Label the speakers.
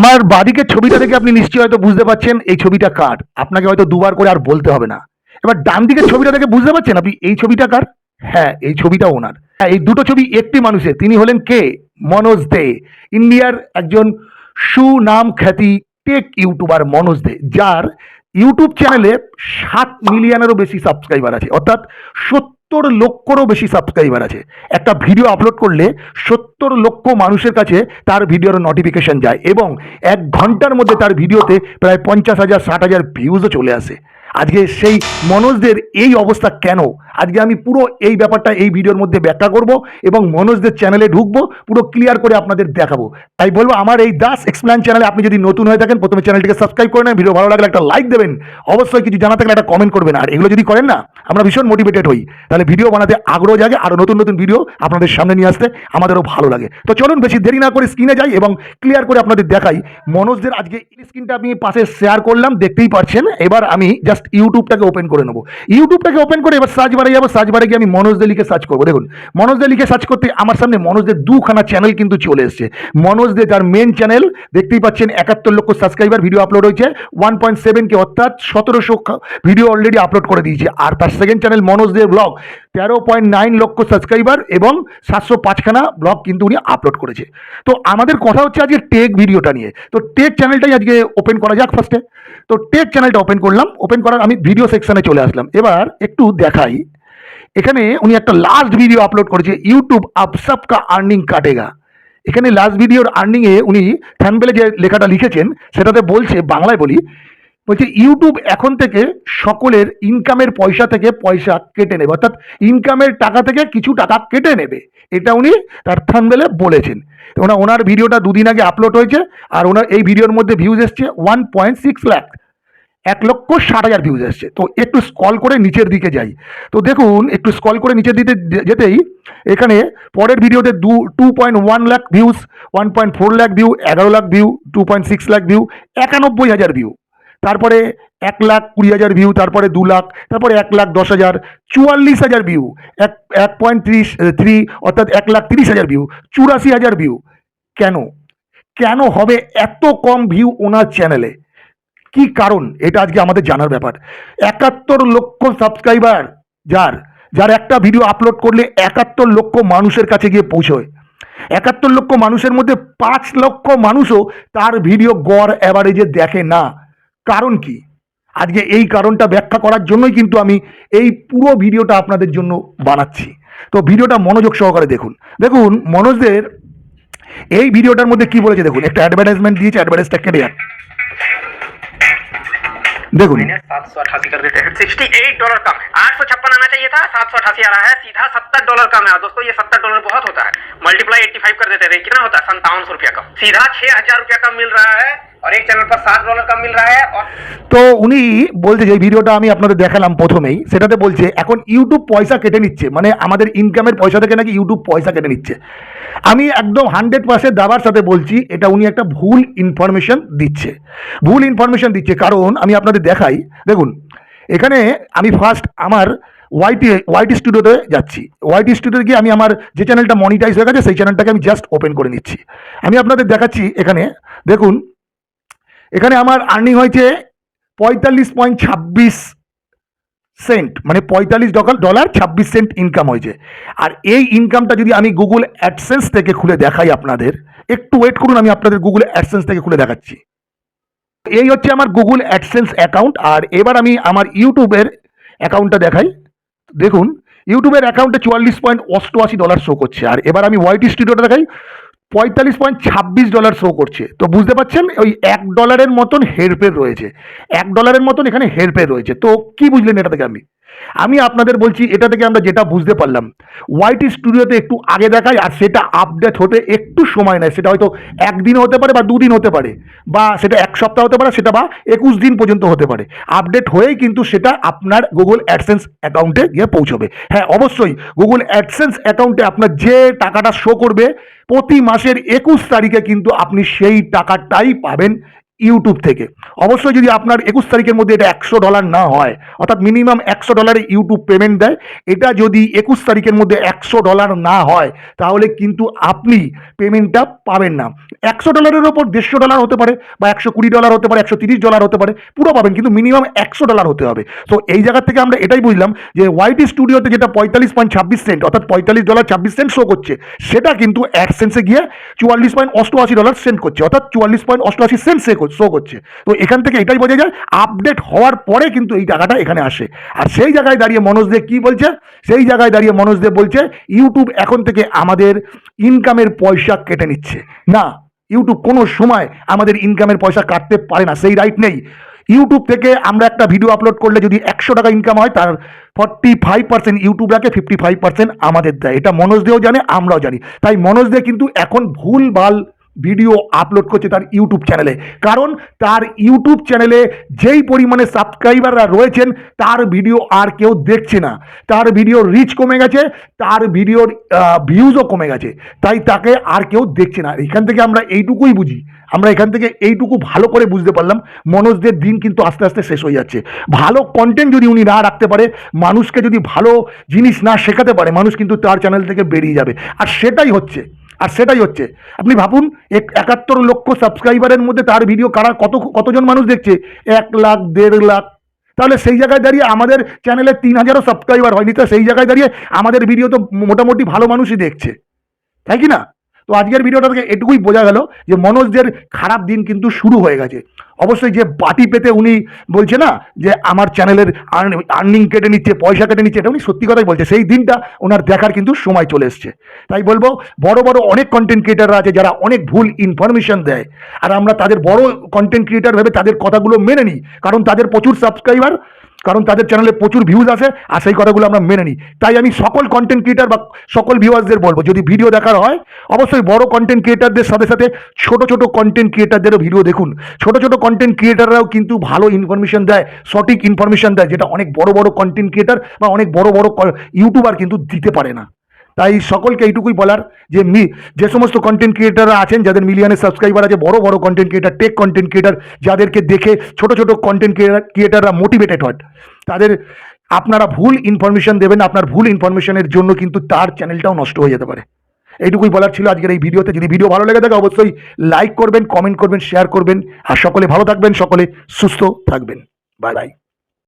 Speaker 1: আমার বাদিকের ছবিটা দেখে আপনি নিশ্চয়ই হয়তো বুঝতে পারছেন, এই ছবিটা কার? আপনাকে হয়তো দুবার করে আর বলতে হবে না। এবার ডান দিকের ছবিটা দেখে বুঝতে পারছেন আপনি, এই ছবিটা কার? হ্যাঁ এই ছবিটা ওনার। হ্যাঁ এই দুটো ছবি একটি মানুষের, তিনি হলেন কে? মনোজ দে, ইন্ডিয়ার একজন সুনাম খ্যাতি টেক ইউটিউবার মনোজ দে, যার ইউটিউব চ্যানেলে সাত মিলিয়নেরও বেশি সাবস্ক্রাইবার আছে। অর্থাৎ সত্তর লক্ষরও বেশি সাবস্ক্রাইবার আছে। একটা ভিডিও আপলোড করলে সত্তর লক্ষ মানুষের কাছে তার ভিডিওর নোটিফিকেশান যায় এবং এক ঘণ্টার মধ্যে তার ভিডিওতে প্রায় পঞ্চাশ হাজার, ষাট হাজার ভিউজও চলে আসে। আজকে সেই মনোজদের এই অবস্থা কেন? আজকে আমি পুরো এই ব্যাপারটা এই ভিডিওর মধ্যে ব্যাখ্যা করব এবং মনোজদের চ্যানেলে ঢুকবো, পুরো ক্লিয়ার করে আপনাদের দেখাবো। তাই বলব, আমার এই দাস এক্সপ্লেন চ্যানেলে আপনি যদি নতুন হয়ে থাকেন, প্রথমে চ্যানেলটিকে সাবস্ক্রাইব করে নেন ভিডিও ভালো লাগলে একটা লাইক দেবেন, অবশ্যই কিছু জানা থাকলে একটা কমেন্ট করবেন। আর এগুলো যদি করেন না, আমরা ভীষণ মোটিভেটেড হই। তাহলে ভিডিও বানাতে আগ্রহ জাগে আরও নতুন নতুন ভিডিও আপনাদের সামনে নিয়ে আসতে আমাদেরও ভালো লাগে। তো চলুন, বেশি দেরি না করে স্ক্রিনে যাই এবং ক্লিয়ার করে আপনাদের দেখাই। মনোজদের আজকে স্ক্রিনটা আমি পাশে শেয়ার করলাম, দেখতেই পাচ্ছেন এবার আমি জাস্ট ইউটিউবটাকে ওপেন করে নেব। ইউটিউবটাকে ওপেন করে এবার সার্চ বারে যাব সার্চ বারে গিয়ে আমি মনোজদের লিখে সার্চ করব। দেখুন মনোজদের লিখে সার্চ করতে আমার সামনে মনোজদের দুখানা চ্যানেল কিন্তু চলে এসছে। মনোজদের যার মেন চ্যানেল দেখতেই পাচ্ছেন একাত্তর লক্ষ সাবস্ক্রাইবার ভিডিও আপলোড হয়েছে। ওয়ান পয়েন্ট সেভেন কে অর্থাৎ সতেরোশো ভিডিও অলরেডি আপলোড করে দিয়েছে। আর তার সেকেন্ড চ্যানেল মনোজদের ব্লগ তেরো পয়েন্ট নাইন লক্ষ সাবস্ক্রাইবার এবং সাতশো পাঁচখানা ব্লগ কিন্তু উনি আপলোড করেছে। তো আমাদের কথা হচ্ছে আজকে টেক ভিডিওটা নিয়ে। তো টেক চ্যানেলটাই আজকে ওপেন করা যাক ফার্স্টে তো টেক চ্যানেলটা ওপেন করলাম। ওপেন করার আমি ভিডিও সেকশনে চলে আসলাম। এবার একটু দেখাই। এখানে উনি একটা লাস্ট ভিডিও আপলোড করেছে ইউটিউব আপ সবকা আর্নিং কাটেগা। এখানে লাস্ট ভিডিওর আর্নিংয়ে উনি থ্যানবেলে যে লেখাটা লিখেছেন, সেটাতে বলছে, বাংলায় বলি, বলছে ইউটিউব এখন থেকে সকলের ইনকামের পয়সা থেকে পয়সা কেটে নেবে। অর্থাৎ ইনকামের টাকা থেকে কিছু টাকা কেটে নেবে। এটা উনি তার থানবেলে বলেছেন। ওনার ওনার ভিডিওটা দুদিন আগে আপলোড হয়েছে, আর ওনার এই ভিডিওর মধ্যে ভিউজ এসছে ওয়ান পয়েন্ট সিক্স ল্যাক এক লক্ষ ষাট হাজার ভিউজ এসছে। তো একটু স্কল করে নিচের দিকে যাই। তো দেখুন, একটু স্কল করে নিচের দিকে যেতেই এখানে পরের ভিডিওতে দু two point one lakh views one point four lakh view এগারো lakh view two point six lakh view একানব্বই হাজার ভিউ তারপরে এক লাখ কুড়ি হাজার ভিউ তারপরে দু লাখ, তারপরে এক লাখ দশ হাজার, চুয়াল্লিশ হাজার ভিউ এক এক পয়েন্ট ত্রিশ থ্রি অর্থাৎ এক লাখ তিরিশ হাজার ভিউ চুরাশি হাজার ভিউ কেন? কেন হবে এত কম ভিউ ওনার চ্যানেলে কি কারণ? এটা আজকে আমাদের জানার ব্যাপার। একাত্তর লক্ষ সাবস্ক্রাইবার যার যার একটা ভিডিও আপলোড করলে একাত্তর লক্ষ মানুষের কাছে গিয়ে পৌঁছয়। একাত্তর লক্ষ মানুষের মধ্যে পাঁচ লক্ষ মানুষও তার ভিডিও গড় অ্যাভারেজে দেখে না। কারণ কি? আজকে এই কারণটা ব্যাখ্যা করার জন্যই কিন্তু আমি এই পুরো ভিডিওটা আপনাদের জন্য বানাচ্ছি। তো ভিডিওটা মনোযোগ সহকারে দেখুন। দেখুন, মনোজদের এই ভিডিওটার মধ্যে কি বলেছে দেখুন। একটা অ্যাডভার্টাইজমেন্ট দিয়েছে অ্যাডভার্টাইজটা কেটে যান देखो।
Speaker 2: सात सौ अठासी कर देते हैं। सिक्सटी एट डॉलर कम है। आठ सौ छप्पन आना चाहिए था, सात सौ अठासी आ रहा है, सीधा सत्तर डॉलर कम है। दोस्तों, ये सत्तर डॉलर बहुत होता है। मल्टीप्लाई एट्टी फाइव कर देते थे। कितना होता है? संतावन सौ रुपया कम। सीधा छह हज़ार रुपया कम मिल रहा है। और एक चैनल पर सात डॉलर कम मिल रहा है और
Speaker 1: তো উনি বলছে যে ভিডিওটা আমি আপনাদের দেখালাম প্রথমেই সেটাতে বলছে এখন ইউটিউব পয়সা কেটে নিচ্ছে মানে আমাদের ইনকামের পয়সা থেকে নাকি ইউটিউব পয়সা কেটে নিচ্ছে আমি একদম হান্ড্রেড পার্সেন্ট দাবার সাথে বলছি এটা উনি একটা ভুল ইনফরমেশন দিচ্ছে ভুল ইনফরমেশন দিচ্ছে কারণ আমি আপনাদের দেখাই দেখুন এখানে আমি ফার্স্ট আমার ওয়াইটি ওয়াইটি স্টুডিওতে যাচ্ছি ওয়াইটি স্টুডিওতে গিয়ে আমি আমার যে চ্যানেলটা মনিটাইজ হয়ে গেছে সেই চ্যানেলটাকে আমি জাস্ট ওপেন করে নিচ্ছি আমি আপনাদের দেখাচ্ছি এখানে দেখুন এখানে আমার আর্নিং হয়েছে পঁয়তাল্লিশ পয়েন্ট ছাব্বিশ সেন্ট মানে পঁয়তাল্লিশ ডলার ডলার ছাব্বিশ সেন্ট ইনকাম হয়েছে। আর এই ইনকামটা যদি আমি গুগল অ্যাডসেন্স থেকে খুলে দেখাই আপনাদের, একটু ওয়েট করুন, আমি আপনাদের গুগল অ্যাডসেন্স থেকে খুলে দেখাচ্ছি। এই হচ্ছে আমার গুগল অ্যাডসেন্স অ্যাকাউন্ট আর এবার আমি আমার ইউটিউবের অ্যাকাউন্টটা দেখাই। দেখুন, ইউটিউবের অ্যাকাউন্টে চুয়াল্লিশ পয়েন্ট অষ্টআশি ডলার শো করছে। আর এবার আমি ওয়াইটি স্টুডিওটা দেখাই। পঁয়তাল্লিশ পয়েন্ট ছাব্বিশ ডলার শো করছে। তো বুঝতে পারছেন? ওই এক ডলারের মতন হেরফের রয়েছে। এক ডলারের মতন এখানে হেরফের রয়েছে। তো কি বুঝলেন এটা থেকে আমি? আমি আপনাদের বলছি, এটা থেকে আমরা যেটা বুঝতে পারলাম ওয়াইটি স্টুডিওতে একটু আগে দেখায় আর সেটা আপডেট হতে একটু সময় নেয়। সেটা হয়তো একদিন হতে পারে বা দুদিন হতে পারে, বা সেটা এক সপ্তাহ হতে পারে, সেটা বা একুশ দিন পর্যন্ত হতে পারে। আপডেট হয়েই কিন্তু সেটা আপনার গুগল অ্যাডসেন্স অ্যাকাউন্টে গিয়ে পৌঁছবে। হ্যাঁ অবশ্যই গুগল অ্যাডসেন্স অ্যাকাউন্টে আপনার যে টাকাটা শো করবে, প্রতি মাসের একুশ তারিখে কিন্তু আপনি সেই টাকাটাই পাবেন ইউটিউব থেকে। অবশ্যই যদি আপনার একুশ তারিখের মধ্যে এটা একশো ডলার না হয়, অর্থাৎ মিনিমাম একশো ডলারে ইউটিউব পেমেন্ট দেয়, এটা যদি একুশ তারিখের মধ্যে একশো ডলার না হয়, তাহলে কিন্তু আপনি পেমেন্টটা পাবেন না। একশো ডলারের ওপর দেড়শো ডলার হতে পারে বা একশো কুড়ি ডলার হতে পারে, একশো তিরিশ ডলার হতে পারে, পুরো পাবেন, কিন্তু মিনিমাম একশো ডলার হতে হবে। তো এই জায়গা থেকে আমরা এটাই বুঝলাম যে ওয়াইটি স্টুডিওতে যেটা পঁয়তাল্লিশ পয়েন্ট ছাব্বিশ সেন্ট অর্থাৎ পঁয়তাল্লিশ ডলার ছাব্বিশ সেন্ট শো করছে, সেটা কিন্তু অ্যাডসেন্সে গিয়ে চুয়াল্লিশ পয়েন্ট অষ্টআশি ডলার সেন্ট করছে, অর্থাৎ চুয়াল্লিশ পয়েন্ট অষ্টআশি সেন্ট সে শো করছে। তো এখান থেকে এটাই বোঝা যায় আপডেট হওয়ার পরে কিন্তু এই টাকাটা এখানে আসে। আর সেই জায়গায় দাঁড়িয়ে মনোজ দে কি বলছে? সেই জায়গায় দাঁড়িয়ে মনোজ দে বলছে ইউটিউব এখন থেকে আমাদের ইনকামের পয়সা কেটে নিচ্ছে। না ইউটিউব কোনো সময় আমাদের ইনকামের পয়সা কাটতে পারে না, সেই রাইট নেই। ইউটিউব থেকে আমরা একটা ভিডিও আপলোড করলে যদি একশো টাকা ইনকাম হয়, তার ফর্টি ফাইভ পার্সেন্ট ইউটিউব রাখে ফিফটি ফাইভ পার্সেন্ট আমাদের দেয়। এটা মনোজ দেও জানে, আমরাও জানি। তাই মনোজ দে কিন্তু এখন ভুল ভালো ভিডিও আপলোড করছে তার ইউটিউব চ্যানেলে কারণ তার ইউটিউব চ্যানেলে যেই পরিমাণে সাবস্ক্রাইবাররা রয়েছেন, তার ভিডিও আর কেউ দেখছে না। তার ভিডিওর রিচ কমে গেছে, তার ভিডিওর ভিউজও কমে গেছে। তাই তাকে আর কেউ দেখছে না। এখান থেকে আমরা এইটুকুই বুঝি। আমরা এখান থেকে এইটুকু ভালো করে বুঝতে পারলাম। মনোজদের দিন কিন্তু আস্তে আস্তে শেষ হয়ে যাচ্ছে। ভালো কন্টেন্ট যদি উনি না রাখতে পারে, মানুষকে যদি ভালো জিনিস না শেখাতে পারে, মানুষ কিন্তু তার চ্যানেল থেকে বেরিয়ে যাবে। আর সেটাই হচ্ছে আর সেটাই হচ্ছে। আপনি ভাবুন, এক একাত্তর লক্ষ সাবস্ক্রাইবারের মধ্যে তার ভিডিও কারা কত, কতজন মানুষ দেখছে? এক লাখ, দেড় লাখ। তাহলে সেই জায়গায় দাঁড়িয়ে আমাদের চ্যানেলে তিন হাজারও সাবস্ক্রাইবার হয়নি। তো সেই জায়গায় দাঁড়িয়ে আমাদের ভিডিও তো মোটামুটি ভালো মানুষই দেখছে। তাই কি না? তো আজকের ভিডিওটা থেকে এটুকুই বোঝা গেল যে মনোজদের খারাপ দিন কিন্তু শুরু হয়ে গেছে। অবশ্যই যে বাটি পেতে উনি বলছে না যে আমার চ্যানেলের আর্নিং কেটে নিচ্ছে, পয়সা কেটে নিচ্ছে, এটা উনি সত্যি কথাই বলছে। সেই দিনটা ওনার দেখার কিন্তু সময় চলে এসছে। তাই বলব, বড় বড় অনেক কন্টেন্ট ক্রিয়েটাররা আছে যারা অনেক ভুল ইনফরমেশন দেয়। আর আমরা তাদের বড় কন্টেন্ট ক্রিয়েটার ভেবে তাদের কথাগুলো মেনে নিই। কারণ তাদের প্রচুর সাবস্ক্রাইবার কারণ তাদের চ্যানেলে প্রচুর ভিউজ আসে, আর সেই কথাগুলো আমরা মেনে নিই। তাই আমি সকল কন্টেন্ট ক্রিয়েটার বা সকল ভিউয়ার্সদের বলব, যদি ভিডিও দেখার হয়, অবশ্যই বড় কন্টেন্ট ক্রিয়েটারদের সাথে সাথে ছোট ছোট কন্টেন্ট ক্রিয়েটারদেরও ভিডিও দেখুন। ছোট ছোট কন্টেন্ট ক্রিয়েটাররাও কিন্তু ভালো ইনফরমেশন দেয়, সঠিক ইনফরমেশন দেয়, যেটা অনেক বড় বড় কন্টেন্ট ক্রিয়েটার বা অনেক বড় বড় ইউটিউবার কিন্তু দিতে পারে না। তাই সকলকে এইটুকুই বলার যে মি, যে সমস্ত কন্টেন্ট ক্রিয়েটাররা আছেন, যাদের মিলিয়নের সাবস্ক্রাইবার আছে, বড় বড় content creator tech content creator যাদেরকে দেখে ছোট ছোট কন্টেন্ট ক্রিয়েটার ক্রিয়েটাররা মোটিভেটেড হয়, তাদের আপনারা ভুল ইনফরমেশন দেবেন, আপনার ভুল ইনফরমেশনের জন্য কিন্তু তার চ্যানেলটাও নষ্ট হয়ে যেতে পারে। এইটুকুই বলার ছিল আজকের এই ভিডিওতে। যদি ভিডিও ভালো লেগে থাকে, অবশ্যই লাইক করবেন কমেন্ট করবেন শেয়ার করবেন, আর সকলে ভালো থাকবেন, সকলে সুস্থ থাকবেন। Bye bye